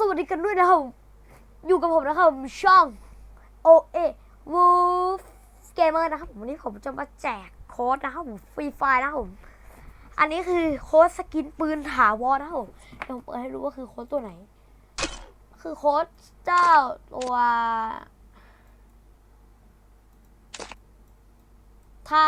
สวัสดีกันด้วยนะครับ อยู่กับผมนะครับช่อง O A Wolf Gamer นะครับวันนี้ผมจะมาแจกโค้ดนะครับผมฟรีไฟนะครับผมอันนี้คือโค้ดสกินปืนถาวรนะครับผมเดี๋ยวผมเปิดให้ดูว่าคือโค้ดตัวไหน คือโค้ดเจ้าตัวถ้า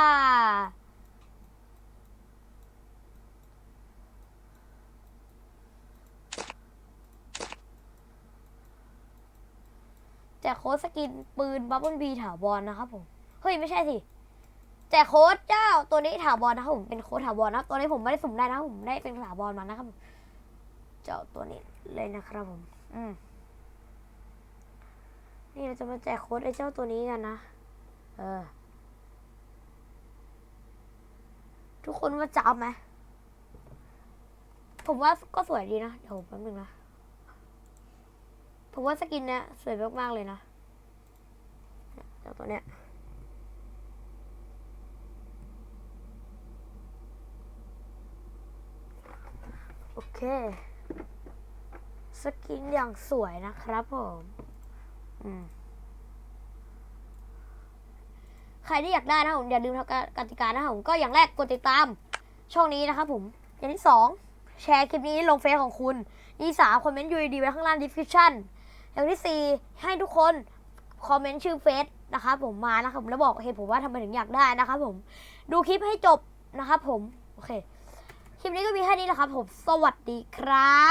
แจกโค้ดสกินปืนบับเบิลบีถาวรนะครับผม เฮ้ย ไม่ใช่สิ แจกโค้ดเจ้าตัวนี้ถาวรนะครับผม เป็นโค้ดถาวรนะตัวนี้ผมไม่ได้สุ่มได้นะผมได้เป็นถาวรมานะครับ เจ้าตัวนี้เลยนะครับผม อืมนี่เราจะมาแจกโค้ดไอ้เจ้าตัวนี้กันนะ เออ ทุกคนว่าจะเอาไหม ผมว่าก็สวยดีนะ เดี๋ยวผมแป๊บนึงนะ ผมว่าสกินเนี้ยสวยมากๆเลยนะเนี่ยเจ้าตัวเนี้ยโอเคสกินอย่างสวยนะครับผมอืมใครที่อยากได้นะผมอย่าลืมทำกติกานะผมก็อย่างแรกกดติดตาม ช่องนี้นะครับผม อย่างที่สองแชร์คลิปนี้ลงเฟซของคุณ ที่สามคอมเมนต์ยูดีไว้ข้างล่าง description อย่างที่สี่ให้ทุกคนคอมเมนต์ชื่อเฟซนะครับผมมานะครับผมแล้วบอกเหตุผมว่าทำไมถึงอยากได้นะครับผมดูคลิปให้จบนะครับผม โอเค คลิปนี้ก็มีแค่นี้แหละครับผม สวัสดีครับ